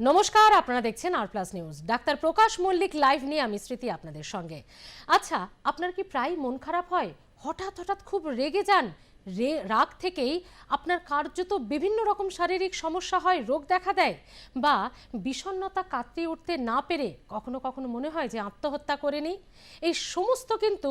নমস্কার, আপনারা দেখছেন R plus news doctor Prakash Mallick live নিয়ে আমি স্মৃতি আপনাদের সঙ্গে। আচ্ছা আপনার কি প্রায় মন খারাপ হয়? হঠাৎ হঠাৎ খুব রেগে যান? রে, রাগ থেকেই আপনার কার্যত বিভিন্ন রকম শারীরিক সমস্যা হয়, রোগ দেখা দেয় বা বিষণ্ণতা কাটিয়ে উঠতে না পেরে কখনো কখনো মনে হয় যে আত্মহত্যা করে নিই? এই সমস্ত কিন্তু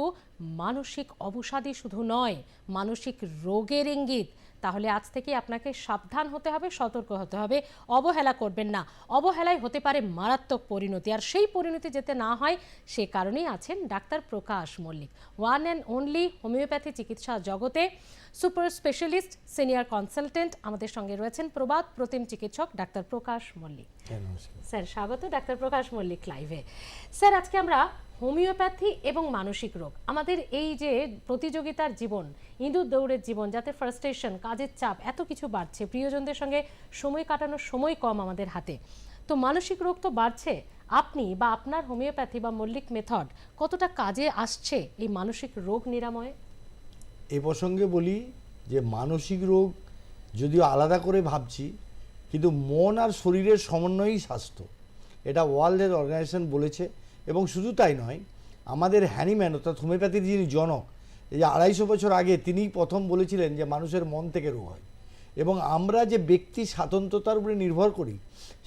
মানসিক অবসাদই শুধু নয়, মানসিক রোগের ইঙ্গিত। তাহলে আজ থেকে আপনাকে সাবধান হতে হবে, সতর্ক হতে হবে। অবহেলা করবেন না। অবহেলায় হতে পারে মারাত্মক পরিণতি। আর সেই পরিণতি যেতে না হয়, সে কারণেই আছেন doctor Prakash Mallick. One and only homeopathy চিকিৎসা জগতে সুপার স্পেশালিস্ট সিনিয়র কনসালটেন্ট আমাদের সঙ্গে রয়েছেন প্রবাদ প্রতিম চিকিৎসক ডাক্তার প্রকাশ মল্লিক। স্যার স্বাগত ডাক্তার প্রকাশ মল্লিক লাইভে। স্যার আজকে আমরা হোমিওপ্যাথি এবং মানসিক রোগ আমাদের এই যে প্রতিযোগিতার জীবন ইঁদুর দৌড়ের জীবন যাতে ফ্রাস্ট্রেশন কাজের চাপ এত কিছু বাড়ছে প্রিয়জনদের সঙ্গে সময় কাটানোর সময় কম আমাদের হাতে তো মানসিক রোগ তো বাড়ছে। আপনি বা আপনার হোমিওপ্যাথি বা মল্লিক মেথড কতটা কাজে আসছে এই মানসিক রোগ নিরাময়ে? এ প্রসঙ্গে বলি যে মানসিক রোগ যদিও আলাদা করে ভাবছি, কিন্তু মন আর শরীরের সমন্বয়ই স্বাস্থ্য। এটা ওয়ার্ল্ড হেলথ অর্গানাইজেশন বলেছে এবং শুধু তাই নয়, আমাদের হ্যানিম্যান অর্থাৎ হোমিওপ্যাথির যিনি জনক, এই যে আড়াইশো বছর আগে তিনিই প্রথম বলেছিলেন যে মানুষের মন থেকে রোগ হয়। এবং আমরা যে ব্যক্তি স্বাতন্ত্রতার উপরে নির্ভর করি,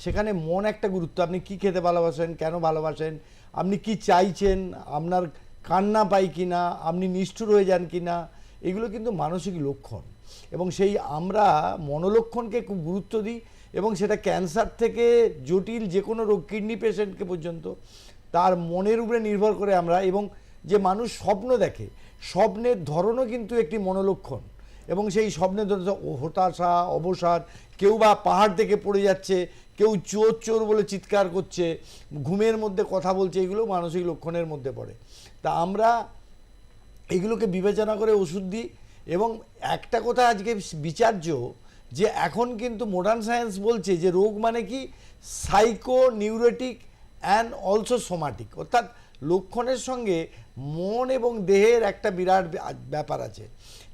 সেখানে মন একটা গুরুত্ব। আপনি কি খেতে ভালোবাসেন, কেন ভালোবাসেন, আপনি কি চাইছেন, আপনার কান্না পাই কি না আপনি নিষ্ঠুর হয়ে যান কি না এগুলো কিন্তু মানসিক লক্ষণ। এবং সেই আমরা মনোলক্ষণকে খুব গুরুত্ব দিই এবং সেটা ক্যান্সার থেকে জটিল যে কোনো রোগ, কিডনি পেশেন্টকে পর্যন্ত তার মনের উপরে নির্ভর করে আমরা এবং যে মানুষ স্বপ্ন দেখে, স্বপ্নের ধরনও কিন্তু একটি মনোলক্ষণ। এবং সেই স্বপ্নের ধরন হতাশা, অবসাদ, কেউ বা পাহাড় থেকে পড়ে যাচ্ছে, কেউ চোর চোর বলে চিৎকার করছে, ঘুমের মধ্যে কথা বলছে, এগুলো মানসিক লক্ষণের মধ্যে পড়ে। তা আমরা এগুলোকে বিবেচনা করে ওষুধ দিই এবং একটা কথা আজকে বিচার্য যে এখন কিন্তু মডার্ন সায়েন্স বলছে যে রোগ মানে কি? Psycho neurotic and also somatic অর্থাৎ লক্ষণের সঙ্গে মন এবং দেহের একটা বিরাট ব্যাপার আছে।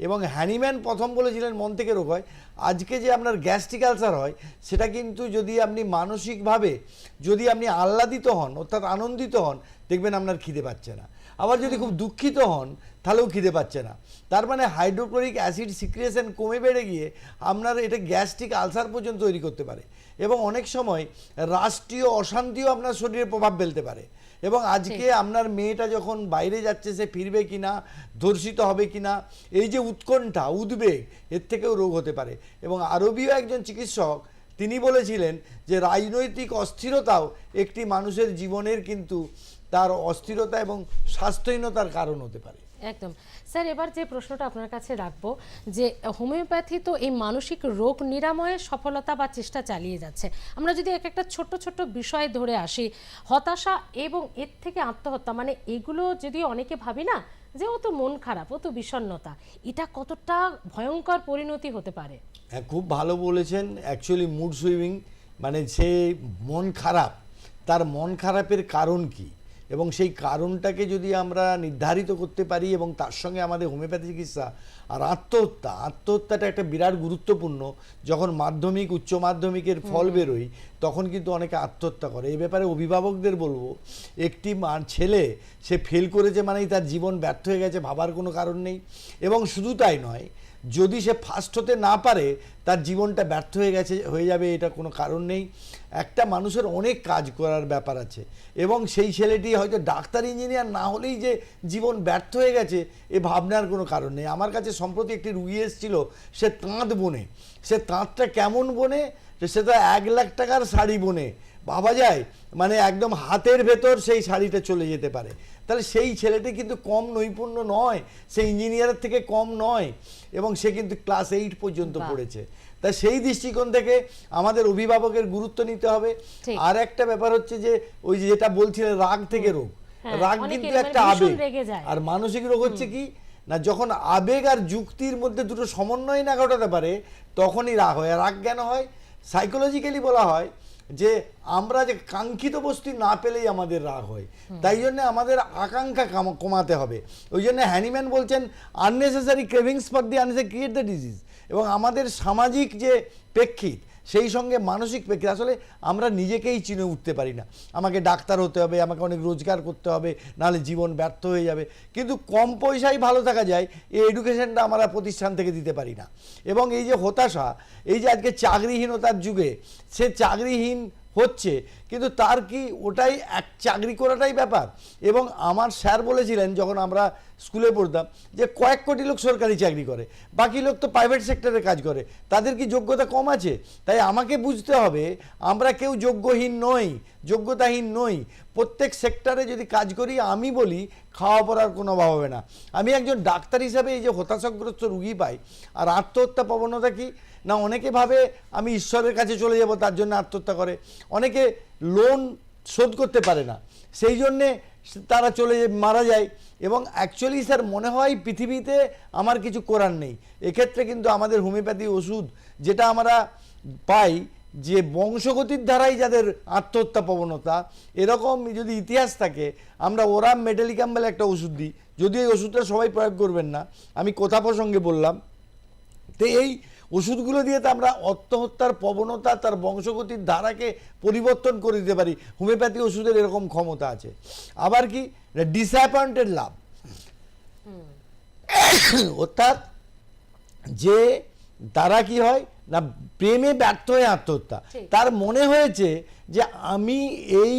এবং হ্যানিম্যান প্রথম বলেছিলেন, মন থেকে রোগ হয়। আজকে যে আপনার গ্যাস্ট্রিক আলসার হয়, সেটা কিন্তু যদি আপনি মানসিকভাবে যদি আপনি আহ্লাদিত হন, অর্থাৎ আনন্দিত হন দেখবেন আপনার খিদে পাচ্ছে না। আবার যদি খুব দুঃখিত হন তাহলেও খিদে পাচ্ছে না। তার মানে হাইড্রোক্লোরিক অ্যাসিড সিক্রিয়েশন কমে বেড়ে গিয়ে আপনার এটা গ্যাস্ট্রিক আলসার পর্যন্ত তৈরি করতে পারে এবং অনেক সময় রাষ্ট্রীয় অশান্তিও আপনার শরীরে প্রভাব ফেলতে পারে এবং আজকে আপনার মেয়েটা যখন বাইরে যাচ্ছে সে ফিরবে কিনা ধর্ষিত হবে কিনা এই যে উৎকণ্ঠা উদ্বেগ এর থেকেও রোগ হতে পারে এবং আরবীয় একজন চিকিৎসক তিনি বলেছিলেন যে রাজনৈতিক অস্থিরতাও একটি মানুষের জীবনের কিন্তু তার অস্থিরতা এবং স্বাস্থ্যহীনতার কারণ হতে পারে। একদম। স্যার এবার যে প্রশ্নটা আপনার কাছে রাখব যে হোমিওপ্যাথি তো এই মানসিক রোগ নিরাময়ে সফলতা বা চেষ্টা চালিয়ে যাচ্ছে। আমরা যদি এক একটা ছোট্ট ছোট্ট বিষয় ধরে আসি হতাশা এবং এর থেকে আত্মহত্যা মানে এগুলো যদি অনেকে ভাবি না যে ও তো মন খারাপ ও তো বিষণ্ণতা এটা কতটা ভয়ঙ্কর পরিণতি হতে পারে? হ্যাঁ খুব ভালো বলেছেন। অ্যাকচুয়ালি মুড সুইমিং মানে যে মন খারাপ তার মন খারাপের কারণ কি? এবং সেই কারণটাকে যদি আমরা নির্ধারিত করতে পারি এবং তার সঙ্গে আমাদের হোমিওপ্যাথি চিকিৎসা আর আত্মহত্যা আত্মহত্যাটা একটা বিরাট গুরুত্বপূর্ণ। যখন মাধ্যমিক উচ্চ মাধ্যমিকের ফল বেরোয় তখন কিন্তু অনেকে আত্মহত্যা করে। এই ব্যাপারে অভিভাবকদের বলব একটি মা ছেলে সে ফেল করেছে মানেই তার জীবন ব্যর্থ হয়ে গেছে ভাবার কোনো কারণ নেই। এবং শুধু তাই নয় যদি সে ফার্স্ট হতে না পারে তার জীবনটা ব্যর্থ হয়ে গেছে হয়ে যাবে এটা কোনো কারণ নেই। একটা মানুষের অনেক কাজ করার ব্যাপার আছে। এবং সেই ছেলেটি হয়তো ডাক্তার ইঞ্জিনিয়ার না হলেই যে জীবন ব্যর্থ হয়ে গেছে এ ভাবনার কোনো কারণ নেই। আমার কাছে সম্প্রতি একটি রুগী এসেছিল সে তাঁত বোনে। সে তাঁতটা কেমন বোনে? যে সে তো এক লাখ টাকার শাড়ি বোনে। ভাবা যায় মানে একদম হাতের ভেতর সেই শাড়িটা চলে যেতে পারে। তাহলে সেই ছেলেটি কিন্তু কম নৈপুণ্য নয় সে ইঞ্জিনিয়ারের থেকে কম নয়। এবং সে কিন্তু ক্লাস এইট পর্যন্ত পড়েছে। তা সেই দৃষ্টিকোণ থেকে আমাদের অভিভাবকের গুরুত্ব নিতে হবে। আর একটা ব্যাপার হচ্ছে যে ওই যে যেটা বলছিলেন রাগ থেকে রোগ। হ্যাঁ, রাগ কিন্তু মানে একটা আবেগ। আর মানসিক রোগ হচ্ছে কি না যখন আবেগ আর যুক্তির মধ্যে দুটো সমন্বয় না ঘটাতে পারে তখনই রাগ হয়। আর রাগ কেন হয়? সাইকোলজিক্যালি বলা হয় যে আমরা যে কাঙ্ক্ষিত বস্তু না পেলেই আমাদের রাগ হয়। তাই জন্য আমাদের আকাঙ্ক্ষা কমাতে হবে। ওই জন্য হ্যানিম্যান বলছেন unnecessary cravings for the unnecessary create the disease এবং আমাদের সামাজিক যে প্রেক্ষিত, সেই সঙ্গে মানসিক প্রক্রিয়া আসলে আমরা নিজেকেই চিনে উঠতে পারি না। আমাকে ডাক্তার হতে হবে, আমাকে অনেক রোজগার করতে হবে, নাহলে জীবন ব্যর্থ হয়ে যাবে। কিন্তু কম পয়সায় ভালো থাকা যায়, এই এডুকেশনটা আমরা প্রতিষ্ঠান থেকে দিতে পারি না। এবং এই যে হতাশা, এই যে আজকে চাকরিহীনতার যুগে, সে চাকরিহীন হচ্ছে, কিন্তু তার কি ওটাই এক, চাকরি করাটাই ব্যাপার? এবং আমার স্যার বলেছিলেন, যখন আমরা স্কুলে পড়তাম যে কয়েক কোটি লোক সরকারি চাকরি করে, বাকি লোক তো প্রাইভেট সেক্টরে কাজ করে। তাদের কি যোগ্যতা কম আছে? তাই আমাকে বুঝতে হবে, আমরা কেউ যোগ্যহীন নই, যোগ্যতাহীন নই। প্রত্যেক সেক্টরে যদি কাজ করি, আমি বলি, খাওয়া পড়ার কোনো অভাব হবে না। আমি একজন ডাক্তার হিসাবে এই যে হতাশাগ্রস্ত রুগী পাই, আর আত্মহত্যা প্রবণতা কি? না, অনেকে ভাবে আমি ঈশ্বরের কাছে চলে যাব, তার জন্য আত্মহত্যা করে। অনেকে লোন শোধ করতে পারে না। সেই জন্যে তারা চলে মারা যায়। এবং অ্যাকচুয়ালি স্যার মনে হয় পৃথিবীতে আমার কিছু করার নেই। এক্ষেত্রে কিন্তু আমাদের হোমিওপ্যাথি ওষুধ যেটা আমরা পাই যে বংশগতির দ্বারাই যাদের আত্মহত্যা প্রবণতা, এরকম যদি ইতিহাস থাকে, আমরা ওরাম মেটালিকাম বলে একটা ওষুধ দিই। যদিও এই ওষুধটা সবাই প্রয়োগ করবেন না, আমি কথা প্রসঙ্গে বললাম। তো এই ওষুধগুলো দিয়ে তো আমরা আত্মহত্যার প্রবণতা তার বংশগতির ধারাকে পরিবর্তন করে দিতে পারি। হোমিওপ্যাথি ওষুধের এরকম ক্ষমতা আছে। আবার কি? ডিসঅ্যাপয়েন্টেড লাভ অর্থাৎ যে তারা কি হয়? না প্রেমে ব্যর্থ হয়ে আত্মহত্যা। তার মনে হয়েছে যে আমি এই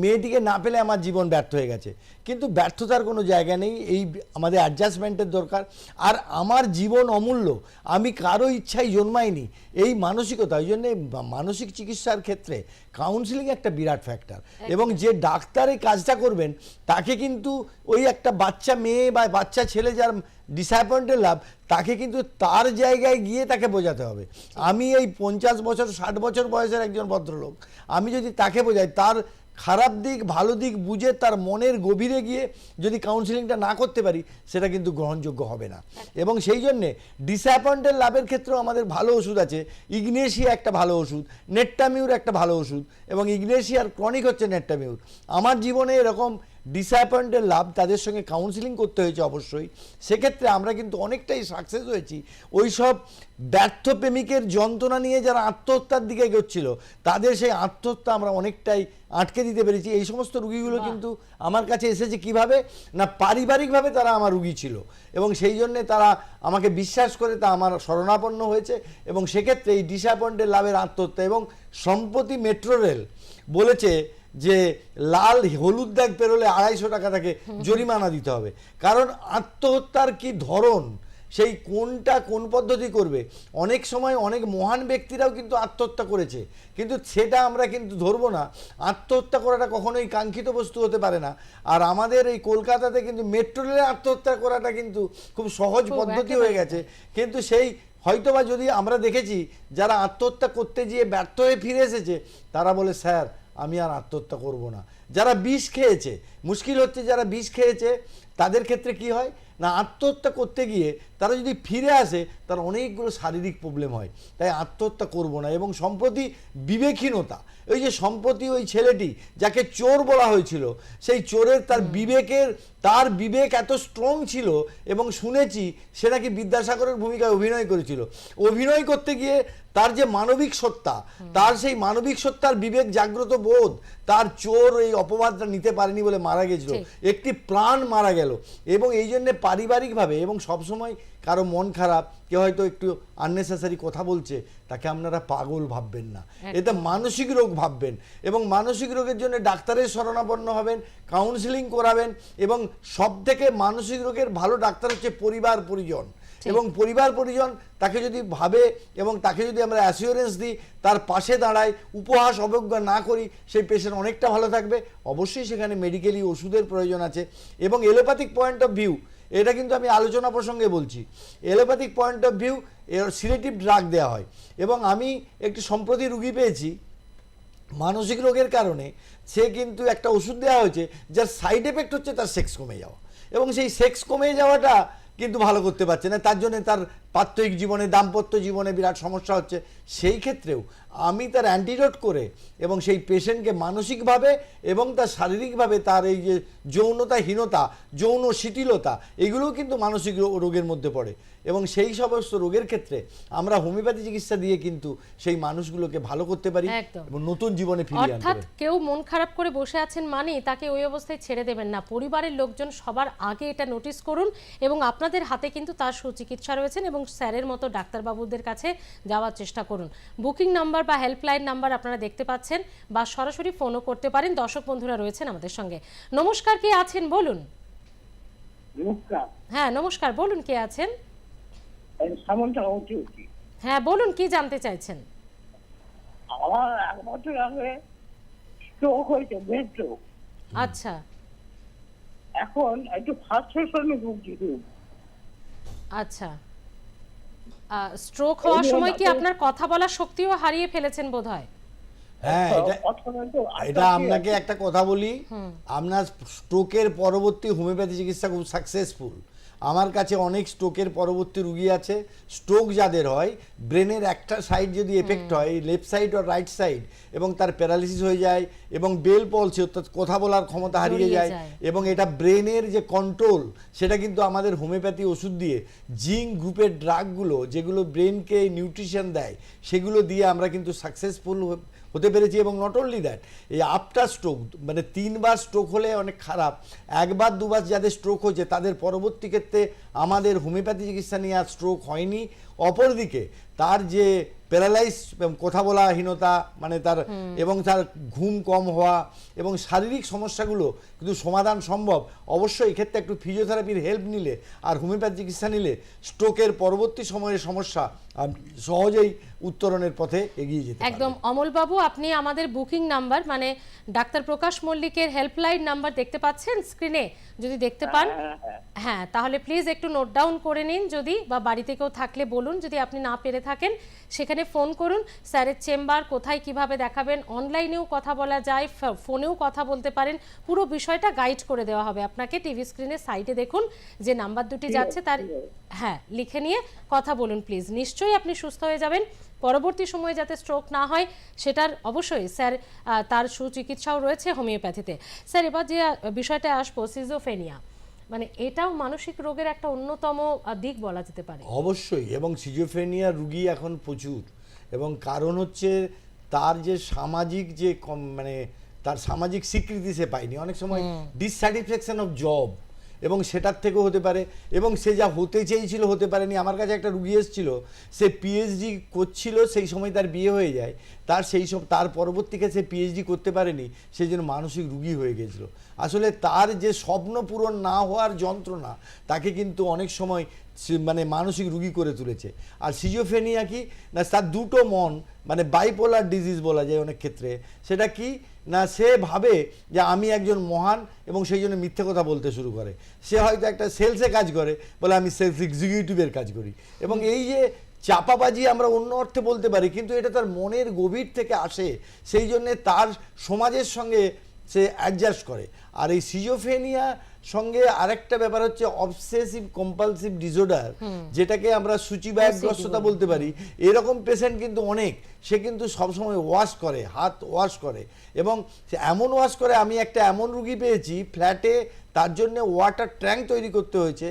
মেয়েটিকে না পেলে আমার জীবন ব্যর্থ হয়ে গেছে। কিন্তু ব্যর্থতার কোনো জায়গা নেই এই আমাদের অ্যাডজাস্টমেন্টের দরকার। আর আমার জীবন অমূল্য আমি কারও ইচ্ছাই জন্মাইনি। এই মানসিকতা ওই জন্যে মানসিক চিকিৎসার ক্ষেত্রে কাউন্সিলিং একটা বিরাট ফ্যাক্টর এবং যে ডাক্তার এই কাজটা করবেন তাকে কিন্তু ওই একটা বাচ্চা মেয়ে বা বাচ্চা ছেলে যার ডিসঅ্যাপয়েন্টেড লাভ তাকে কিন্তু তার জায়গায় গিয়ে তাকে বোঝাতে হবে। আমি এই পঞ্চাশ বছর ষাট বছর বয়সের একজন ভদ্রলোক আমি যদি তাকে বোঝাই তার খারাপ দিক, ভালো দিক বুঝে তার মনের গভীরে গিয়ে যদি কাউন্সিলিংটা না করতে পারি, সেটা কিন্তু গ্রহণযোগ্য হবে না। এবং সেই জন্যে ডিসঅ্যাপয়েন্টেড লাভের ক্ষেত্রেও আমাদের ভালো ওষুধ আছে। ইগনেশিয়া একটা ভালো ওষুধ, নেট্টামিউর একটা ভালো ওষুধ এবং ইগনেশিয়ার ক্রনিক হচ্ছে নেট্টামিউর। আমার জীবনে এরকম ডিসঅ্যাপয়েন্টেড লাভ তাদের সঙ্গে কাউন্সিলিং করতে হয়েছে অবশ্যই। সেক্ষেত্রে আমরা কিন্তু অনেকটাই সাকসেস হয়েছি। ওই সব ব্যর্থ প্রেমিকের যন্ত্রণা নিয়ে যারা আত্মহত্যার দিকে এগোচ্ছিল তাদের সেই আত্মহত্যা আমরা অনেকটাই আটকে দিতে পেরেছি। এই সমস্ত রুগীগুলো কিন্তু আমার কাছে এসেছে কীভাবে? না পারিবারিকভাবে তারা আমার রুগী ছিল এবং সেই জন্যে তারা আমাকে বিশ্বাস করে তা আমার শরণাপন্ন হয়েছে এবং সেক্ষেত্রে এই ডিসঅ্যাপয়েন্টেড লাভের আত্মহত্যা এবং সম্প্রতি মেট্রো রেল বলেছে যে লাল হলুদ দাগ পেরোলে আড়াইশো টাকা তাকে জরিমানা দিতে হবে। কারণ আত্মহত্যার কি ধরন? সেই কোনটা কোন পদ্ধতি করবে? অনেক সময় অনেক মহান ব্যক্তিরাও কিন্তু আত্মহত্যা করেছে। কিন্তু সেটা আমরা কিন্তু ধরবো না। আত্মহত্যা করাটা কখনোই কাঙ্ক্ষিত বস্তু হতে পারে না। আর আমাদের এই কলকাতাতে কিন্তু মেট্রো রেলে আত্মহত্যা করাটা কিন্তু খুব সহজ পদ্ধতি হয়ে গেছে। কিন্তু সেই হয়তোবা যদি আমরা দেখেছি যারা আত্মহত্যা করতে গিয়ে ব্যর্থ হয়ে ফিরে এসেছে তারা বলে স্যার আমি আর আত্মহত্যা করব না। যারা বিষ খেয়েছে মুশকিল হচ্ছে যারা বিষ খেয়েছে তাদের ক্ষেত্রে কি হয়? না আত্মহত্যা করতে গিয়ে তারা যদি ফিরে আসে তার অনেকগুলো শারীরিক প্রবলেম হয়। তাই আত্মহত্যা করব না এবং সম্প্রতি বিবেকহীনতা ওই যে সম্প্রতি ওই ছেলেটি যাকে চোর বলা হয়েছিল সেই চোরের তার বিবেকের তার বিবেক এত স্ট্রং ছিল এবং শুনেছি সে নাকি বিদ্যাসাগরের ভূমিকায় অভিনয় করেছিল। অভিনয় করতে গিয়ে তার যে মানবিক সত্তা তার সেই মানবিক সত্তার বিবেক জাগ্রত বোধ তার চোর এই অপবাদটা নিতে পারেনি বলে মারা গেছিল। একটি প্রাণ মারা গেল এবং এই জন্য পারিবারিকভাবে এবং সবসময় কারও মন খারাপ কেউ হয়তো একটু আননেসেসারি কথা বলছে তাকে আপনারা পাগল ভাববেন না। এতে মানসিক রোগ ভাববেন এবং মানসিক রোগের জন্য ডাক্তারের শরণাপন্ন হবেন কাউন্সিলিং করাবেন এবং সব থেকে মানসিক রোগের ভালো ডাক্তার হচ্ছে পরিবার পরিজন। এবং পরিবার পরিজন তাকে যদি ভাবে এবং তাকে যদি আমরা অ্যাসিওরেন্স দিই তার পাশে দাঁড়ায় উপহাস অবজ্ঞা না করি সেই পেশেন্ট অনেকটা ভালো থাকবে। অবশ্যই সেখানে মেডিকেলি ওষুধের প্রয়োজন আছে। এবং এলোপ্যাথিক পয়েন্ট অফ ভিউ এটা কিন্তু আমি আলোচনা প্রসঙ্গে বলছি। এলোপ্যাথিক পয়েন্ট অফ ভিউ এর সিলেটিভ ড্রাগ দেওয়া হয়। এবং আমি একটি সম্প্রতি রুগী পেয়েছি। মানসিক রোগের কারণে সে কিন্তু একটা ওষুধ দেওয়া হয়েছে, যার সাইড এফেক্ট হচ্ছে তার সেক্স কমে যাওয়া। এবং সেই সেক্স কমে যাওয়াটা কিন্তু ভালো করতে পারছে না, তার জন্য তার প্রাত্যহিক জীবনে দাম্পত্য জীবনে বিরাট সমস্যা হচ্ছে। সেই ক্ষেত্রেও আমি তার অ্যান্টিডোট করে এবং সেই পেশেন্টকে মানসিকভাবে এবং তার শারীরিকভাবে তার এই যে যৌনতাহীনতা যৌন শিথিলতা এগুলোও কিন্তু মানসিক রোগের মধ্যে পড়ে। এবং সেই সমস্ত রোগের ক্ষেত্রে আমরা হোমিওপ্যাথি চিকিৎসা দিয়ে কিন্তু সেই মানুষগুলোকে ভালো করতে পারি। এবং নতুন জীবনে ফিরিয়ে আনতে অর্থাৎ পারি। কেউ মন খারাপ করে বসে আছেন মানেই তাকে ওই অবস্থায় ছেড়ে দেবেন না। পরিবারের লোকজন সবার আগে এটা নোটিস করুন এবং আপনাদের হাতে কিন্তু তার সুচিকিৎসা রয়েছেন এবং স্যারের মতো ডাক্তারবাবুদের কাছে যাওয়ার চেষ্টা করুন। বুকিং নাম্বার বা হেল্পলাইন নাম্বার আপনারা দেখতে পাচ্ছেন বা সরাসরি ফোনও করতে পারেন। দর্শক বন্ধুরা রয়েছেন আমাদের সঙ্গে। নমস্কার কে আছেন? বলুন। নমস্কার। হ্যাঁ নমস্কার। বলুন কে আছেন? হ্যাঁ বলুন কি জানতে চাইছেন? আমার এক বছর আগে স্ট্রোক হয়েছে ব্রেন স্ট্রোক আচ্ছা। এখন একটু ফ্রাস্ট্রেশনে ভুগছি খুব আচ্ছা স্ট্রোক হওয়ার সময় কি আপনার কথা বলার শক্তিও হারিয়ে ফেলেছেন বোধহয়? হ্যাঁ এটা এটা আপনাকে একটা কথা বলি। আপনার স্ট্রোকের পরবর্তী হোমিওপ্যাথি চিকিৎসা খুব সাকসেসফুল আমার কাছে অনেক স্ট্রোকের পরবর্তী রুগী আছে স্ট্রোক যাদের হয় ব্রেনের একটা সাইড যদি এফেক্ট হয় লেফট সাইড আর রাইট সাইড এবং তার প্যারালিসিস হয়ে যায় এবং বেল পলসে অর্থাৎ কথা বলার ক্ষমতা হারিয়ে যায়। এবং এটা ব্রেনের যে কন্ট্রোল সেটা কিন্তু আমাদের হোমিওপ্যাথি ওষুধ দিয়ে জিঙ্ক গ্রুপের ড্রাগগুলো যেগুলো ব্রেনকে নিউট্রিশন দেয় সেগুলো দিয়ে আমরা কিন্তু সাকসেসফুল হতে পেরেছি এবং নট অনলি দ্যাট এই আফটার স্ট্রোক মানে তিনবার স্ট্রোক হলে অনেক খারাপ একবার দুবার যাদের স্ট্রোক হয়েছে তাদের পরবর্তী ক্ষেত্রে আমাদের হোমিওপ্যাথি চিকিৎসা নিয়ে আর স্ট্রোক হয়নি। অপরদিকে তার যে প্যারালাইজ কথা বলাহীনতা মানে তার এবং তার ঘুম কম হওয়া এবং শারীরিক সমস্যাগুলো কিন্তু সমাধান সম্ভব অবশ্যই এক্ষেত্রে একটু ফিজিওথেরাপির হেল্প নিলে আর হোমিওপ্যাথি চিকিৎসা নিলে স্ট্রোকের পরবর্তী সময়ের সমস্যা সহজেই উত্তরণের পথে এগিয়ে যেতে একদম। অমলবাবু আপনি আমাদের বুকিং নাম্বার মানে ডাক্তার প্রকাশ মল্লিকের হেল্পলাইন নাম্বার দেখতে পাচ্ছেন স্ক্রিনে? যদি দেখতে পান। হ্যাঁ তাহলে প্লিজ একটু নোট ডাউন করে নিন যদি বা বাড়িতে কেউ থাকলে বলুন যদি আপনি না পেরে থাকেন। সেখানে ফোন করুন। স্যারের চেম্বার কোথায় কীভাবে দেখাবেন অনলাইনেও কথা বলা যায় ফোনেও কথা বলতে পারেন। পুরো বিষয়টা গাইড করে দেওয়া হবে আপনাকে। টিভি স্ক্রিনের সাইডে দেখুন যে নাম্বার দুটি যাচ্ছে তার হ্যাঁ লিখে নিয়ে কথা বলুন প্লিজ। নিশ্চয়ই আপনি সুস্থ হয়ে যাবেন। পরবর্তী সময়ে যাতে স্ট্রোক না হয় সেটার অবশ্যই স্যার তার সুচিকিৎসাও রয়েছে হোমিওপ্যাথিতে। স্যার এবার যে বিষয়টা আসব সিজোফেনিয়া মানে এটাও মানসিক রোগের একটা অন্যতম দিক বলা যেতে পারে। অবশ্যই এবং সিজোফেনিয়া রুগী এখন প্রচুর। এবং কারণ হচ্ছে তার যে সামাজিক যে কম- মানে তার সামাজিক স্বীকৃতি সে পায়নি। অনেক সময় ডিসস্যাটিসফ্যাকশন অফ জব এবং সেটার থেকেও হতে পারে, এবং সে যা হতে চেয়েছিল হতে পারেনি। আমার কাছে একটা রুগী এসেছিল, সে পিএইচডি করছিল, সেই সময় তার বিয়ে হয়ে যায়। তার সেই সব, তার পরবর্তীকে সে পিএইচডি করতে পারেনি সেই জন্য মানসিক রুগী হয়ে গেছিল। আসলে তার যে স্বপ্ন পূরণ না হওয়ার যন্ত্রণা, তাকে কিন্তু অনেক সময় সে- মানে মানসিক রুগী করে তুলেছে। আর সিজোফেনিয়া কি? না, তার দুটো মন মানে বাইপোলার ডিজিজ বলা যায় অনেক ক্ষেত্রে। সেটা কি? না, সে ভাবে যে আমি একজন মহান এবং সেই জন্য মিথ্যে কথা বলতে শুরু করে। সে হয়তো একটা সেলসে কাজ করে বলে আমি সেলস এক্সিকিউটিভের কাজ করি। এবং এই যে চাপাবাজি আমরা অন্য অর্থে বলতে পারি, কিন্তু এটা তার মনের গভীর থেকে আসে। সেই জন্যে তার সমাজের সঙ্গে সে অ্যাডজাস্ট করে। আর এই সিজোফেনিয়া সঙ্গে আরেকটা ব্যাপার হচ্ছে অবসেসিভ কম্পালসিভ ডিসঅর্ডার যেটাকে আমরা সূচিবায়গ্রস্ততা বলতে পারি। এরকম পেশেন্ট কিন্তু অনেক সে কিন্তু সবসময় ওয়াশ করে হাত ওয়াশ করে। এবং এমন ওয়াশ করে আমি একটা এমন রুগী পেয়েছি ফ্ল্যাটে তার জন্য ওয়াটার ট্যাঙ্ক তৈরি করতে হয়েছে।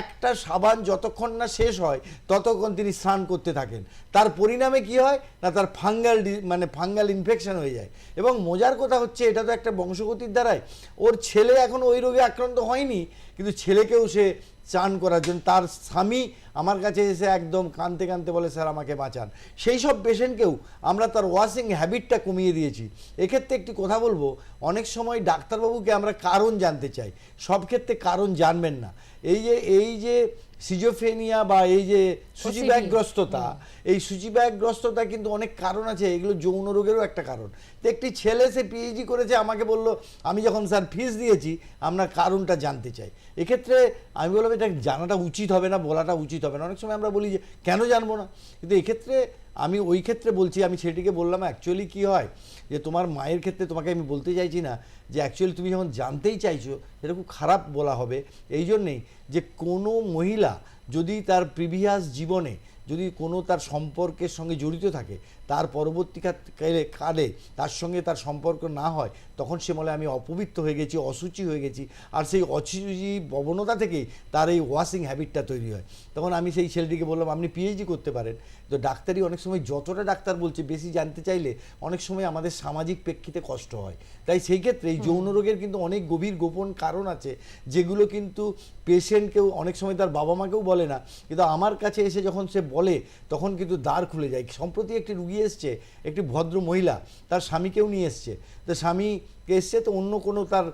একটা সাবান যতক্ষণ না শেষ হয়, ততক্ষণ তিনি স্নান করতে থাকেন। তার পরিণামে কি হয়? না, তার ফাঙ্গাল মানে ফাঙ্গাল ইনফেকশন হয়ে যায়। এবং মজার কথা হচ্ছে, এটা তো একটা বংশগতির দ্বারাই। ওর ছেলে এখন ওই রোগে আক্রান্ত হয়নি, কিন্তু ছেলেকেও সে চান করার জন্য। তার স্বামী আমার কাছে এসে একদম কানতে কানতে বলে, স্যার, আমাকে বাঁচান। সেই সব পেশেন্টকেও আমরা তার ওয়াশিং হ্যাবিটটা কমিয়ে দিয়েছি। এক্ষেত্রে একটি কথা বলব, অনেক সময় ডাক্তারবাবুকে আমরা কারণ জানতে চাই। সব ক্ষেত্রে কারণ জানবেন না। এই যে এই যে সিজোফেনিয়া বা এই যে সূচিব্যাগগ্রস্ততা এই সূচিব্যাগগ্রস্ততা কিন্তু অনেক কারণ আছে এগুলো যৌন রোগেরও একটা কারণ। তো একটি ছেলে সে পিএইচডি করেছে আমাকে বলল আমি যখন স্যার ফিস দিয়েছি আমরা কারণটা জানতে চাই। এক্ষেত্রে আমি বললাম এটা জানাটা উচিত হবে না বলাটা উচিত হবে না। অনেক সময় আমরা বলি যে কেন জানব না? কিন্তু এক্ষেত্রে আমি ওই ক্ষেত্রে বলছি, আমি সেটিকে বললাম অ্যাকচুয়ালি কি হয়? যে তোমার মায়ের ক্ষেত্রে তোমাকে আমি বলতে চাইছি না, যে অ্যাকচুয়ালি তুমি যখন জানতেই চাইছো, সেটা খুব খারাপ বলা হবে। এই জন্যেই যে কোনো মহিলা যদি তার প্রিভিয়াস জীবনে যদি কোনো তার সম্পর্কের সঙ্গে জড়িত থাকে তার পরবর্তীকালে কালে তার সঙ্গে তার সম্পর্ক না হয় তখন সে বলে আমি অপবিত্র হয়ে গেছি অসুচি হয়ে গেছি। আর সেই অসুচি প্রবণতা থেকেই তার এই ওয়াশিং হ্যাবিটটা তৈরি হয়। তখন আমি সেই ছেলেটিকে বললাম আপনি পিএইচডি করতে পারেন। তো ডাক্তারি অনেক সময় যতটা ডাক্তার বলছে বেশি জানতে চাইলে অনেক সময় আমাদের সামাজিক প্রেক্ষিতে কষ্ট হয়। তাই সেই ক্ষেত্রে এই যৌন রোগের কিন্তু অনেক গভীর গোপন কারণ আছে যেগুলো কিন্তু পেশেন্টকেও অনেক সময় তার বাবা মাকেও বলে না। কিন্তু আমার কাছে এসে যখন সে বলে তখন কিন্তু দ্বার খুলে যায়। সম্প্রতি একটি রুগী এসছে, একটি ভদ্র মহিলা, তার স্বামীকেও নিয়ে এসছে। তো স্বামীকে এসছে তো অন্য কোনো তার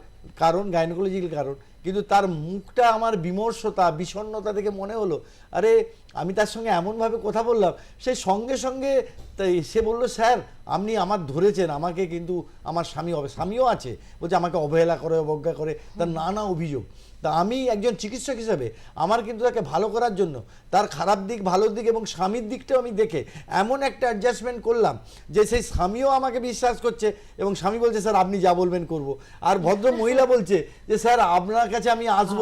কারণ গাইনোকোলজিক্যাল কারণ, কিন্তু তার মুখটা আমার বিমর্ষতা, বিষণ্ণতা থেকে মনে হলো। আরে, আমি তার সঙ্গে এমনভাবে কথা বললাম, সে সঙ্গে সঙ্গে সে বলল, স্যার, আপনি আমার ধরেছেন, আমাকে কিন্তু আমার স্বামী হবে স্বামীও আছে, বলছে আমাকে অবহেলা করে, অবজ্ঞা করে, তার নানা অভিযোগ। তা আমি একজন চিকিৎসক হিসাবে আমার কিন্তু তাকে ভালো করার জন্য তার খারাপ দিক ভালো দিক এবং স্বামীর দিকটাও আমি দেখে এমন একটা অ্যাডজাস্টমেন্ট করলাম যে সেই স্বামীও আমাকে বিশ্বাস করছে এবং স্বামী বলছে স্যার আপনি যা বলবেন করব। আর ভদ্র মহিলা বলছে যে স্যার আপনার কাছে আমি আসব।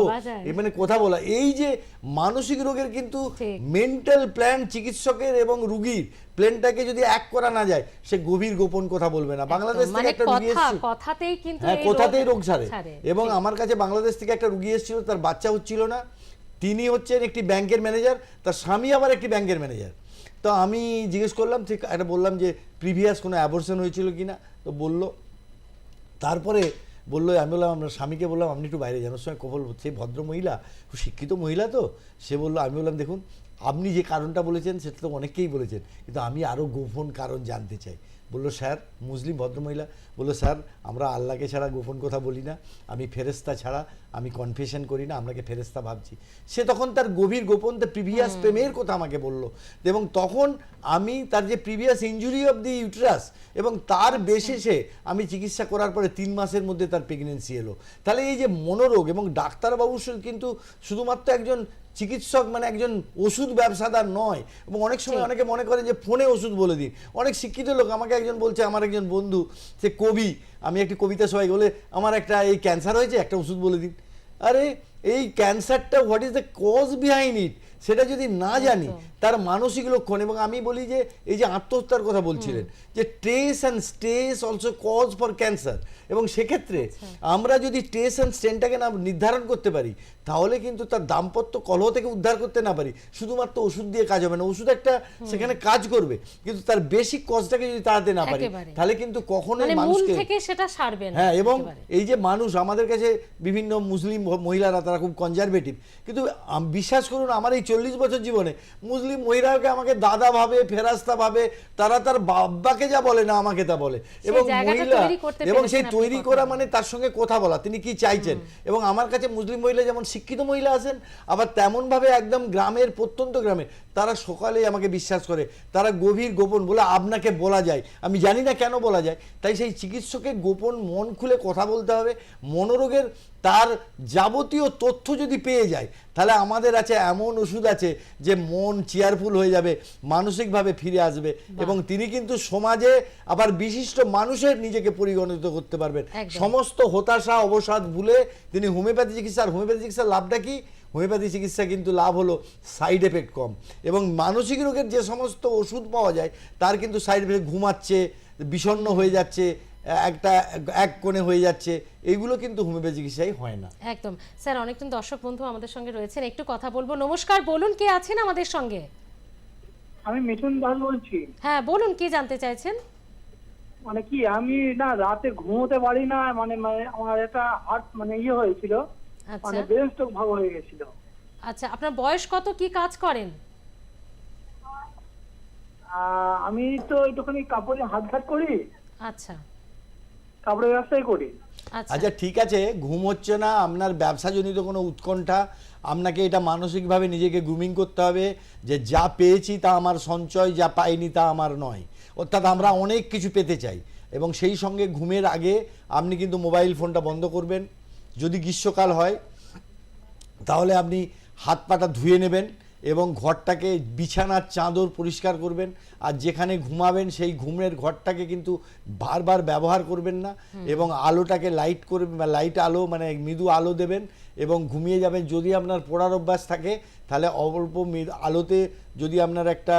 এ মানে কথা বলা। এই যে মানসিক রোগের কিন্তু মেন্টাল প্ল্যান চিকিৎসকের এবং রুগীর প্ল্যানটাকে যদি এক করা না যায় সে গভীর গোপন কথা বলবে না। বাংলাদেশ মানে থেকে একটা রুগী কথা এসেছে কথাতেই কিন্তু হ্যাঁ কোথাতেই রোগ ছাড়ে। এবং আমার কাছে বাংলাদেশ থেকে একটা রুগী এসেছিল তার বাচ্চা হচ্ছিল না। তিনি হচ্ছেন একটি ব্যাংকের ম্যানেজার তার স্বামী আবার একটি ব্যাংকের ম্যানেজার। তো আমি জিজ্ঞেস করলাম ঠিক একটা বললাম যে প্রিভিয়াস কোনো অ্যাবর্শন হয়েছিল কি না তো বলল তারপরে বলল আমি বললাম আমরা স্বামীকে বললাম আপনি একটু বাইরে জানার সময় কবল সেই ভদ্র মহিলা খুব শিক্ষিত মহিলা তো। সে বলল আমি বললাম দেখুন আপনি যে কারণটা বলেছেন, সেটা তো অনেকেই বলেছেন। কিন্তু আমি আরও গোপন কারণ জানতে চাই। বলল, স্যার, মুসলিম ভদ্রমহিলা বলল স্যার আমরা আল্লাহকে ছাড়া গোপন কথা বলি না আমি ফেরেস্তা ছাড়া আমি কনফেশন করি না আপনাকে ফেরেস্তা ভাবছি। সে তখন তার গভীর গোপন তার প্রিভিয়াস প্রেমের কথা আমাকে বলল এবং তখন আমি তার যে previous injury of the uterus এবং তার বেসিসে আমি চিকিৎসা করার পরে তিন মাসের মধ্যে তার প্রেগনেন্সি এলো। তাহলে এই যে মনোরোগ এবং ডাক্তারবাবু কিন্তু শুধুমাত্র একজন চিকিৎসক মানে একজন ওষুধ ব্যবসাদার নয় এবং অনেক সময় অনেকে মনে করে যে ফোনে ওষুধ বলে দিন। অনেক শিক্ষিত লোক আমাকে একজন বলছে আমার একজন বন্ধু সে কবি, আমি একটি কবিতা সবাই বলে, আমার একটা এই ক্যান্সার হয়েছে, একটা ওষুধ বলে দিন। আরে, এই ক্যান্সারটা what is the cause behind it সেটা যদি না জানি তার মানসিক লক্ষণ এবং আমি বলি যে এই যে আত্মহত্যার কথা বলছিলেন যে stress and stress also cause for cancer এবং সেক্ষেত্রে আমরা যদি ট্রেস অ্যান্ড স্টেনটাকে না নির্ধারণ করতে পারি তাহলে কিন্তু তার দাম্পত্য কলহ থেকে উদ্ধার করতে না পারি। শুধুমাত্র ওষুধ দিয়ে কাজ হবে না ওষুধ একটা সেখানে কাজ করবে কিন্তু তার বেসিক কজটাকে যদি তাড়াতে না পারি তাহলে কিন্তু কখনোই মানে মানুষকে সেটা সারবে না হ্যাঁ এবং এই যে মানুষ আমাদের কাছে বিভিন্ন মুসলিম মহিলারা তারা খুব কনজারভেটিভ কিন্তু বিশ্বাস করুন আমার এই চল্লিশ বছর জীবনে। মুসলিম মহিলাকে আমাকে দাদা ভাবে ফেরাস্তা ভাবে তারা তার বাব্বাকে যা বলে না আমাকে তা বলে। এবং মহিলা এবং সেই তৈরি করা মানে তার সঙ্গে কথা বলা তিনি কি চাইছেন? এবং আমার কাছে মুসলিম মহিলা যেমন শিক্ষিত মহিলা আছেন আবার তেমনভাবে একদম গ্রামের প্রত্যন্ত গ্রামে তারা সকালে আমাকে বিশ্বাস করে তারা গভীর গোপন বলে আপনাকে বলা যায়। আমি জানি না কেন বলা যায় তাই সেই চিকিৎসকের গোপন মন খুলে কথা বলতে হবে মনোরোগের তার যাবতীয় তথ্য যদি পেয়ে যায় তাহলে আমাদের আছে এমন ওষুধ আছে যে মন চেয়ারফুল হয়ে যাবে মানসিকভাবে ফিরে আসবে এবং তিনি কিন্তু সমাজে আবার বিশিষ্ট মানুষের নিজেকে পরিগণিত করতে পারবেন। সমস্ত হতাশা অবসাদ ভুলে তিনি হোমিওপ্যাথি চিকিৎসা আর হোমিওপ্যাথি চিকিৎসার লাভটা কি? হোমিওপ্যাথি চিকিৎসা কিন্তু লাভ হলো সাইড এফেক্ট কম এবং মানসিক রোগের যে সমস্ত ওষুধ পাওয়া যায় তার কিন্তু সাইড এফেক্ট ঘুমাচ্ছে বিষণ্ণ হয়ে যাচ্ছে একটা এক কোণে হয়ে যাচ্ছে। এইগুলো কিন্তু হোমিওপ্যাথি চিকিৎসায় হয় না। একদম। স্যার অনেকজন দর্শক বন্ধু আমাদের সঙ্গে রয়েছেন। একটু কথা বলব। নমস্কার বলুন কে আছেন আমাদের সঙ্গে? আমি মিঠুন দাস বলছি। হ্যাঁ বলুন কি জানতে চাইছেন? মানে কি আমি না রাতে ঘুমোতে পারি না মানে মানে আমার একটা হার্ট মানে ইয়ে হয়েছিল। আচ্ছা। মানে ব্রেন স্ট্রোক ভাব হয়ে গেছিল। আচ্ছা আপনার বয়স কত? কি কাজ করেন? আহ, আমি তো একটুখানি কাপড়ে হাত ঘাট করি। আচ্ছা। কাপড়ের ব্যবসায় করি। আচ্ছা। আচ্ছা ঠিক আছে ঘুম হচ্ছে না আপনার ব্যবসাজনিত কোনো উৎকণ্ঠা আপনাকে এটা মানসিকভাবে নিজেকে গ্রুমিং করতে হবে যে যা পেয়েছি তা আমার সঞ্চয় যা পাইনি তা আমার নয়। অর্থাৎ আমরা অনেক কিছু পেতে চাই। এবং সেই সঙ্গে ঘুমের আগে আপনি কিন্তু মোবাইল ফোনটা বন্ধ করবেন। যদি গ্রীষ্মকাল হয় তাহলে আপনি হাত পাটা ধুয়ে নেবেন। এবং ঘরটাকে বিছানার চাদর পরিষ্কার করবেন। আর যেখানে ঘুমাবেন সেই ঘুমের ঘরটাকে কিন্তু বারবার ব্যবহার করবেন না এবং আলোটাকে লাইট করবেন বা লাইট আলো মানে মৃদু আলো দেবেন এবং ঘুমিয়ে যাবেন। যদি আপনার পড়ার অভ্যাস থাকে তাহলে অল্প মৃদু আলোতে যদি আপনার একটা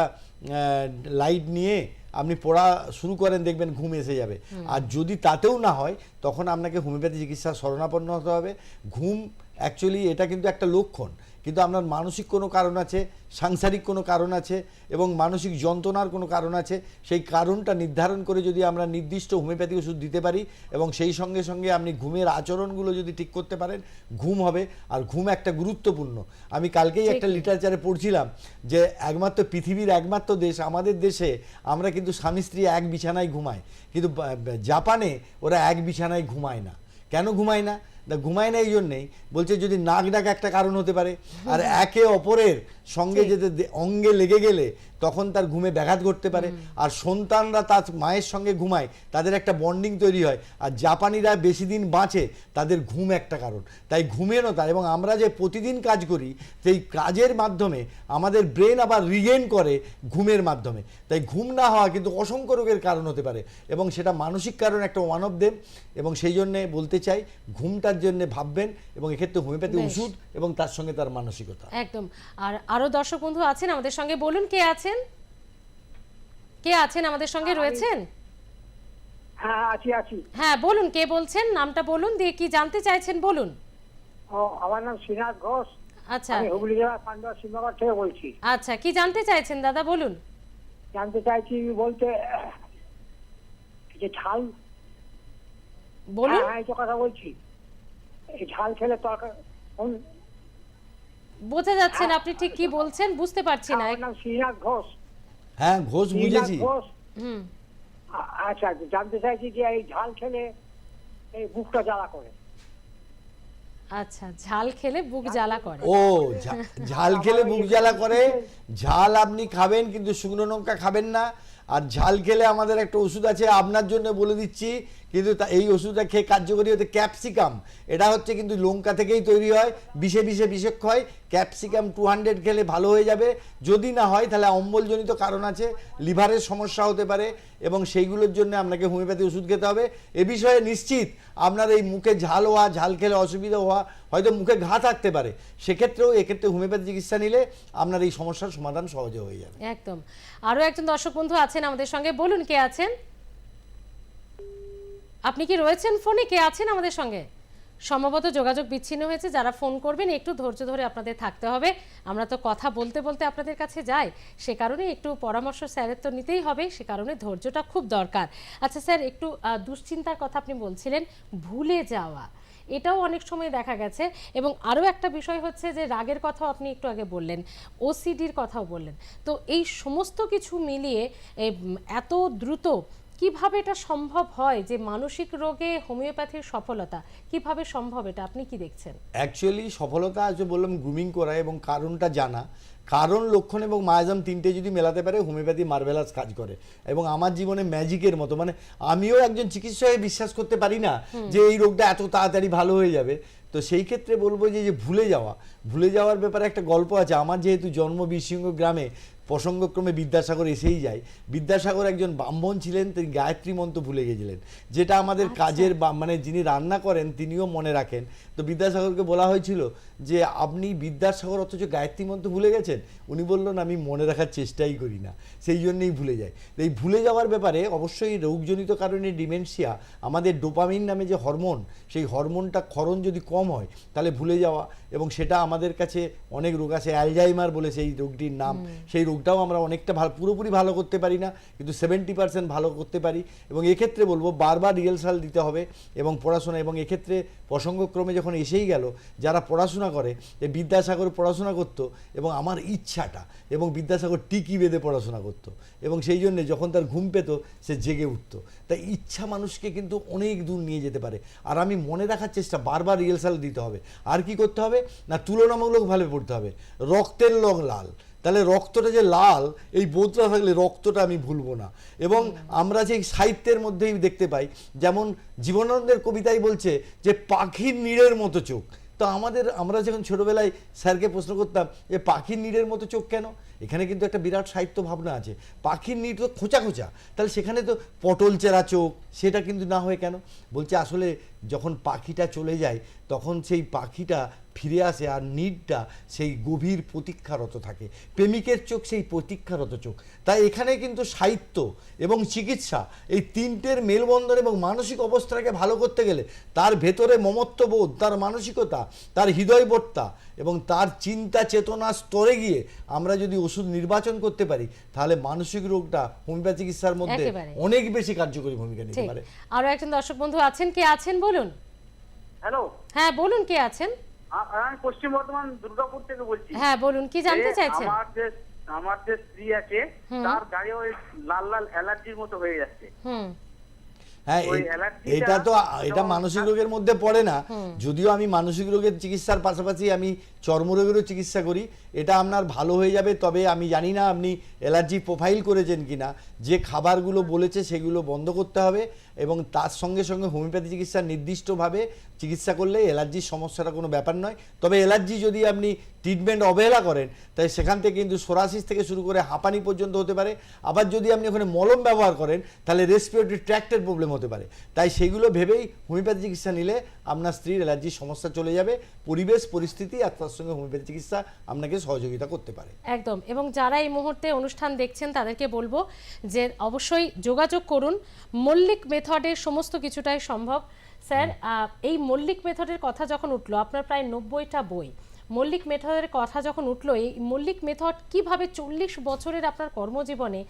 লাইট নিয়ে আপনি পড়া শুরু করেন দেখবেন ঘুম এসে যাবে। আর যদি তাতেও না হয় তখন আপনাকে হোমিওপ্যাথি চিকিৎসা শরণাপন্ন হতে হবে। ঘুম অ্যাকচুয়ালি এটা কিন্তু একটা লক্ষণ। কিন্তু আপনার মানসিক কোনো কারণ আছে সাংসারিক কোনো কারণ আছে এবং মানসিক যন্ত্রণার কোনো কারণ আছে সেই কারণটা নির্ধারণ করে যদি আমরা নির্দিষ্ট হোমিওপ্যাথি ওষুধ দিতে পারি এবং সেই সঙ্গে সঙ্গে আপনি ঘুমের আচরণগুলো যদি ঠিক করতে পারেন ঘুম হবে। আর ঘুম একটা গুরুত্বপূর্ণ। আমি কালকেই একটা লিটারেচারে পড়ছিলাম যে একমাত্র পৃথিবীর একমাত্র দেশ আমাদের দেশে আমরা কিন্তু স্বামী স্ত্রী এক বিছানায় ঘুমাই কিন্তু জাপানে ওরা এক বিছানায় ঘুমায় না। কেন ঘুমায় না? ঘুমায় না এই জন্যেই। বলছে যদি নাক ডাক একটা কারণ হতে পারে। আর একে অপরের সঙ্গে যেতে অঙ্গে লেগে গেলে তখন তার ঘুমে ব্যাঘাত ঘটতে পারে। আর সন্তানরা তার মায়ের সঙ্গে ঘুমায় তাদের একটা বন্ডিং তৈরি হয়। আর জাপানিরা বেশি দিন বাঁচে তাদের ঘুম একটা কারণ। তাই ঘুমেরও তার এবং আমরা যে প্রতিদিন কাজ করি সেই কাজের মাধ্যমে আমাদের ব্রেন আবার রিগেন করে ঘুমের মাধ্যমে। তাই ঘুম না হওয়া কিন্তু অসংখ্য রোগের কারণ হতে পারে। এবং সেটা মানসিক কারণ একটা ওয়ান অফ দেম এবং সেই জন্যে বলতে চাই জন্য ভাববেন এবং এক্ষেত্রে হোমিওপ্যাথি ওষুধ এবং তার সঙ্গে তার মানসিকতা। একদম। আর আরও দর্শক বন্ধু আছেন আমাদের সঙ্গে বলুন কে আছেন? কে আছেন আমাদের সঙ্গে রয়েছেন? হ্যাঁ আছি আছি। হ্যাঁ বলুন কে বলছেন নামটা বলুন দিয়ে কি জানতে চাইছেন বলুন। ও আমার নাম শ্রীনাথ ঘোষ। আচ্ছা। আমি হুগলি জেলার পান্ডা সিংহগড় থেকে বলছি। আচ্ছা কি জানতে চাইছেন দাদা বলুন। জানতে চাইছি বলতে যে ঝাল বলুন। হ্যাঁ এই তো কথা বলছি। ঝাল তরকারি বোঝা যাচ্ছে না আপনি ঠিক কি বলছেন? বুঝতে পারছি না। আমার নাম শ্রীনাথ ঘোষ। হ্যাঁ ঘোষ শ্রীনাথ বুঝেছি। ঘোষ। হুম। আচ্ছা আচ্ছা, জানতে চাইছি যে এই ঝাল খেলে এই বুকটা জ্বালা করে। আচ্ছা ঝাল খেলে বুক জ্বালা করে। ও ঝা- ঝাল খেলে বুক জ্বালা করে। ঝাল আপনি খাবেন কিন্তু শুকনো লঙ্কা খাবেন না। আর ঝাল খেলে আমাদের একটা ওষুধ আছে আপনার জন্য বলে দিচ্ছি। কিন্তু তা- এই ওষুধটা খেয়ে কার্যকরী হতে ক্যাপসিকাম এটা হচ্ছে কিন্তু লঙ্কা থেকেই তৈরি হয়, বিষে বিষে বিষক্ষয় ক্যাপসিকাম টু হান্ড্রেড খেলে ভালো হয়ে যাবে। যদি না হয়, তাহলে অম্বলজনিত কারণ আছে, লিভারের সমস্যা হতে পারে এবং সেইগুলোর জন্য আপনাকে হোমিওপ্যাথি ওষুধ খেতে হবে। এ বিষয়ে নিশ্চিত আপনার এই মুখে ঝাল হওয়া, ঝাল খেলে অসুবিধা হওয়া, হয়তো মুখে ঘা থাকতে পারে। সেক্ষেত্রেও এক্ষেত্রে হোমিওপ্যাথি চিকিৎসা নিলে আপনার এই সমস্যার সমাধান সহজে হয়ে যাবে। একদম। আরও একজন দর্শক বন্ধু আছেন আমাদের সঙ্গে। বলুন কে আছেন? আপনি কি রয়েছেন ফোনে? কে আছেন আমাদের সঙ্গে? সম্ভবত যোগাযোগ বিচ্ছিন্ন হয়েছে, যারা ফোন করবেন, একটু ধৈর্য ধরে আপনাদের থাকতে হবে। আমরা তো কথা বলতে বলতে আপনাদের কাছে যাই। সে কারণে একটু পরামর্শ স্যারের তো নিতেই হবে, সে কারণে ধৈর্যটা খুব দরকার। আচ্ছা স্যার, একটু দুশ্চিন্তার কথা আপনি বলছিলেন, ভুলে যাওয়া। এটাও অনেক সময় দেখা গেছে। এবং আরও একটা বিষয় হচ্ছে যে, রাগের কথাও আপনি একটু আগে বললেন ওসিডির কথাও বললেন। তো এই সমস্ত কিছু মিলিয়ে এত দ্রুত কীভাবে এটা সম্ভব হয় যে মানসিক রোগে হোমিওপ্যাথির সফলতা? কীভাবে সম্ভব এটা? আপনি কি দেখছেন? অ্যাকচুয়ালি সফলতা আছে বললাম গ্রুমিং করা এবং কারণটা জানা। কারণ লক্ষণ এবং মায়াজাম তিনটে যদি মেলাতে পারে হোমিওপ্যাথি মার্ভেলাস কাজ করে। এবং আমার জীবনে ম্যাজিকের মতো। মানে আমিও একজন চিকিৎসক বিশ্বাস করতে পারি না যে এই রোগটা এত তাড়াতাড়ি ভালো হয়ে যাবে। তো সেই ক্ষেত্রে বলব যে যে ভুলে যাওয়া ভুলে যাওয়ার ব্যাপারে একটা গল্প আছে। আমার যেহেতু জন্ম বীরসিংহ গ্রামে প্রসঙ্গক্রমে বিদ্যাসাগর এসেই যায়। বিদ্যাসাগর একজন ব্রাহ্মণ ছিলেন তিনি গায়ত্রী মন্ত্র ভুলে গেছিলেন। যেটা আমাদের কাজের বা- মানে যিনি রান্না করেন তিনিও মনে রাখেন। তো বিদ্যাসাগরকে বলা হয়েছিল যে আপনি বিদ্যাসাগর অথচ গায়ত্রী মন্ত্র ভুলে গেছেন? উনি বললেন আমি মনে রাখার চেষ্টাই করি না। সেই জন্যেই ভুলে যায় তো এই ভুলে যাওয়ার ব্যাপারে অবশ্যই রোগজনিত কারণে ডিমেনশিয়া আমাদের ডোপামিন নামে যে হরমোন সেই হরমোনটা ক্ষরণ যদি কম হয় তাহলে ভুলে যাওয়া। এবং সেটা আমাদের কাছে অনেক রোগ আছে অ্যালজাইমার বলে সেই রোগটির নাম। সেই রোগটাও আমরা অনেকটা ভালো, পুরোপুরি ভালো করতে পারি না, কিন্তু সেভেন্টি পার্সেন্ট ভালো করতে পারি। এবং এক্ষেত্রে বলব, বারবার রিহার্সাল দিতে হবে এবং পড়াশোনা, এবং এক্ষেত্রে প্রসঙ্গক্রমে যখন এসেই গেল, যারা পড়াশোনা করে, যে বিদ্যাসাগর পড়াশোনা করতো, এবং আমার ইচ্ছাটা, এবং বিদ্যাসাগর টিকি বেঁধে পড়াশোনা করতো, এবং সেই জন্যে যখন তার ঘুম পেত, সে জেগে উঠতো। তাই ইচ্ছা মানুষকে কিন্তু অনেক দূর নিয়ে যেতে পারে। আর আমি মনে রাখার চেষ্টা, বারবার রিহার্সাল দিতে হবে। আর কি করতে হবে? না, তুলনামূলকভাবে পড়তে হবে। রক্তের রং লাল। তাহলে রক্তটা যে লাল এই বোধটা থাকলে রক্তটা আমি ভুলবো না। এবং আমরা যে সাহিত্যের মধ্যেই দেখতে পাই যেমন জীবনানন্দের কবিতায় বলছে যে পাখির নীড়ের মতো চোখ। তো আমাদের আমরা যখন ছোটোবেলায় স্যারকে প্রশ্ন করতাম যে পাখির নীড়ের মতো চোখ কেন? এখানে কিন্তু একটা বিরাট সাহিত্য ভাবনা আছে। পাখির নীড় তো খোঁচা খোঁচা। তাহলে সেখানে তো পটল চেরা চোখ সেটা কিন্তু না হয়ে কেন? বলছে আসলে যখন পাখিটা চলে যায় তখন সেই পাখিটা ফিরে আসে আর নীড়টা সেই গভীর প্রতীক্ষারত থাকে। প্রেমিকের চোখ সেই প্রতীক্ষারত চোখ। তাই এখানে কিন্তু সাহিত্য এবং চিকিৎসা এই তিনটের মেলবন্ধন এবং মানসিক অবস্থাটাকে ভালো করতে গেলে তার ভেতরে মমত্ববোধ তার মানসিকতা তার হৃদয়বোধতা এবং তার চিন্তা চেতনা স্তরে গিয়ে আমরা যদি ওষুধ নির্বাচন করতে পারি তাহলে মানসিক রোগটা হোমিওপ্যাথি চিকিৎসার মধ্যে অনেক বেশি কার্যকরী ভূমিকা নিতে পারে। আরও একজন দর্শক বন্ধু আছেন কে আছেন বলুন? হ্যালো। হ্যাঁ বলুন কে আছেন? আমি পশ্চিম বর্ধমান দুর্গাপুর থেকে বলছি। হ্যাঁ বলুন কি জানতে চাইছেন? আমার যে আমার যে স্ত্রী আছে তার গায়ে ওই লাল লাল অ্যালার্জির মতো হয়ে যাচ্ছে। হুম। হ্যাঁ এটা তো এটা মানসিক রোগের মধ্যে পড়ে না। যদিও আমি মানসিক রোগের চিকিৎসার পাশাপাশি আমি চর্মরোগেরও চিকিৎসা করি এটা আপনার ভালো হয়ে যাবে তবে আমি জানি না আপনি অ্যালার্জি প্রোফাইল করেছেন কিনা। যে খাবারগুলো বলেছে সেগুলো বন্ধ করতে হবে। এবং তার সঙ্গে সঙ্গে হোমিওপ্যাথি চিকিৎসা নির্দিষ্টভাবে চিকিৎসা করলে অ্যালার্জির সমস্যাটা কোনো ব্যাপার নয়। তবে অ্যালার্জি যদি আপনি ট্রিটমেন্ট অবহেলা করেন, তাই সেখান থেকে কিন্তু সোরাসিস থেকে শুরু করে হাঁপানি পর্যন্ত হতে পারে। আবার যদি আপনি ওখানে মলম ব্যবহার করেন, তাহলে রেসপিরেটরি ট্র্যাক্টের প্রবলেম হতে পারে। তাই সেগুলো ভেবেই হোমিওপ্যাথি চিকিৎসা নিলে আপনার স্ত্রীর অ্যালার্জির সমস্যা চলে যাবে, পরিবেশ, পরিস্থিতি আর তার সঙ্গে হোমিওপ্যাথি চিকিৎসা আপনাকে সহযোগিতা করতে পারে। একদম, এবং যারা এই মুহূর্তে অনুষ্ঠান দেখছেন তাদেরকে বলব যে অবশ্যই যোগাযোগ করুন। মল্লিক মেথডের সমস্ত কিছুটাই সম্ভব। স্যার এই মল্লিক মেথডের কথা যখন উঠল আপনার প্রায় নব্বইটা বই। মল্লিক মেথডের কথা যখন উঠল এই মল্লিক মেথড কীভাবে চল্লিশ বছরের আপনার কর্মজীবনে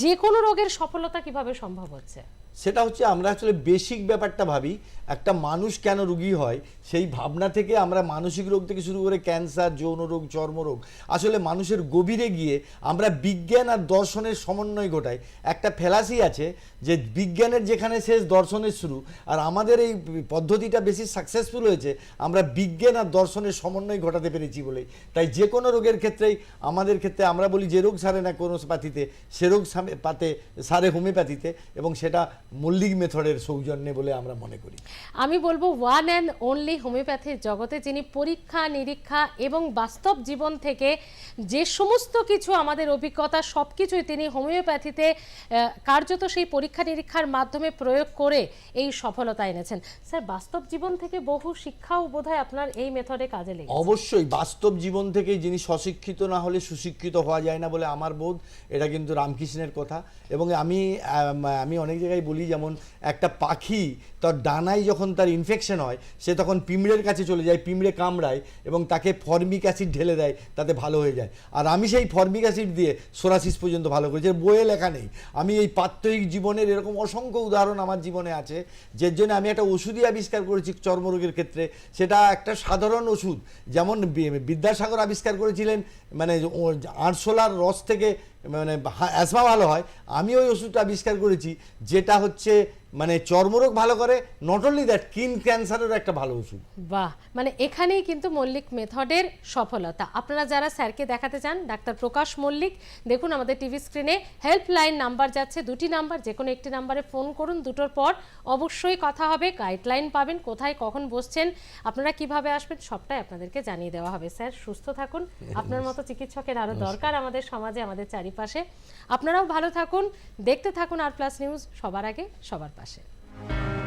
যে কোনো রোগের সফলতা কীভাবে সম্ভব হচ্ছে? সেটা হচ্ছে আমরা আসলে বেসিক ব্যাপারটা ভাবি, একটা মানুষ কেন রুগী হয়, সেই ভাবনা থেকে আমরা মানসিক রোগ থেকে শুরু করে ক্যান্সার, যৌন রোগ চর্মরোগ আসলে মানুষের গভীরে গিয়ে আমরা বিজ্ঞান আর দর্শনের সমন্বয় ঘটাই। একটা ফেলাসি আছে যে বিজ্ঞানের যেখানে শেষ দর্শনের শুরু, আর আমাদের এই পদ্ধতিটা বেশি সাকসেসফুল হয়েছে, আমরা বিজ্ঞান আর দর্শনের সমন্বয় ঘটাতে পেরেছি বলেই। তাই যে কোনো রোগের ক্ষেত্রেই, আমাদের ক্ষেত্রে আমরা বলি যে রোগ সারে না কোনো পাতিতে, সে রোগ পাতে সারে হোমিওপ্যাথিতে এবং সেটা মল্লিক মেথডের সৌজন্যে বলে আমরা মনে করি। আমি বলব ওয়ান অ্যান্ড অনলি হোমিওপ্যাথির জগতে যিনি পরীক্ষা নিরীক্ষা এবং বাস্তব জীবন থেকে যে সমস্ত কিছু আমাদের অভিজ্ঞতা সব কিছুই তিনি হোমিওপ্যাথিতে কার্যত সেই পরীক্ষা নিরীক্ষার মাধ্যমে প্রয়োগ করে এই সফলতা এনেছেন। স্যার বাস্তব জীবন থেকে বহু শিক্ষাও বোধহয় আপনার এই মেথডে কাজে লেগেছে। অবশ্যই বাস্তব জীবন থেকে যিনি স্বশিক্ষিত না হলে সুশিক্ষিত হওয়া যায় না বলে আমার বোধ এটা কিন্তু রামকৃষ্ণের কথা এবং আমি আমি অনেক জায়গায় বলি যেমন একটা পাখি তার ডানায় যখন তার ইনফেকশন হয়, সে তখন পিঁমড়ের কাছে চলে যায়, পিঁমড়ে কামড়ায় এবং তাকে ফর্মিক অ্যাসিড ঢেলে দেয়, তাতে ভালো হয়ে যায়। আর আমি সেই ফর্মিক অ্যাসিড দিয়ে সোরাসিস পর্যন্ত ভালো করেছি। বইয়ে লেখা নেই। আমি এই প্রাত্যহিক জীবনের এরকম অসংখ্য উদাহরণ আমার জীবনে আছে, যার জন্য আমি একটা ওষুধই আবিষ্কার করেছি চর্মরোগের ক্ষেত্রে। সেটা একটা সাধারণ ওষুধ। যেমন বিদ্যাসাগর আবিষ্কার করেছিলেন মানে আরশোলার রস থেকে মানে অ্যাসমা ভালো হয়। আমি ওই ওষুধটা আবিষ্কার করেছি, যেটা হচ্ছে মানে চর্মরোগ ভালো করে নট অনলি দ্যাট কিন ক্যান্সারেরও একটা ভালো ওষুধ। বাহ! মানে এখানেই কিন্তু মল্লিক মেথডের সফলতা। আপনারা যারা স্যারকে দেখাতে চান ডাক্তার প্রকাশ মল্লিক দেখুন আমাদের টিভি স্ক্রিনে হেল্পলাইন নাম্বার যাচ্ছে দুটি নাম্বার যে কোনো একটি নাম্বারে ফোন করুন দুটোর পর অবশ্যই কথা হবে গাইডলাইন পাবেন কোথায় কখন বসছেন আপনারা কীভাবে আসবেন সবটাই আপনাদেরকে জানিয়ে দেওয়া হবে। স্যার সুস্থ থাকুন। আপনার মতো চিকিৎসকের আরও দরকার আমাদের সমাজে আমাদের চারিপাশে। আপনারাও ভালো থাকুন দেখতে থাকুন আর প্লাস নিউজ সবার আগে সবার প্রকাশে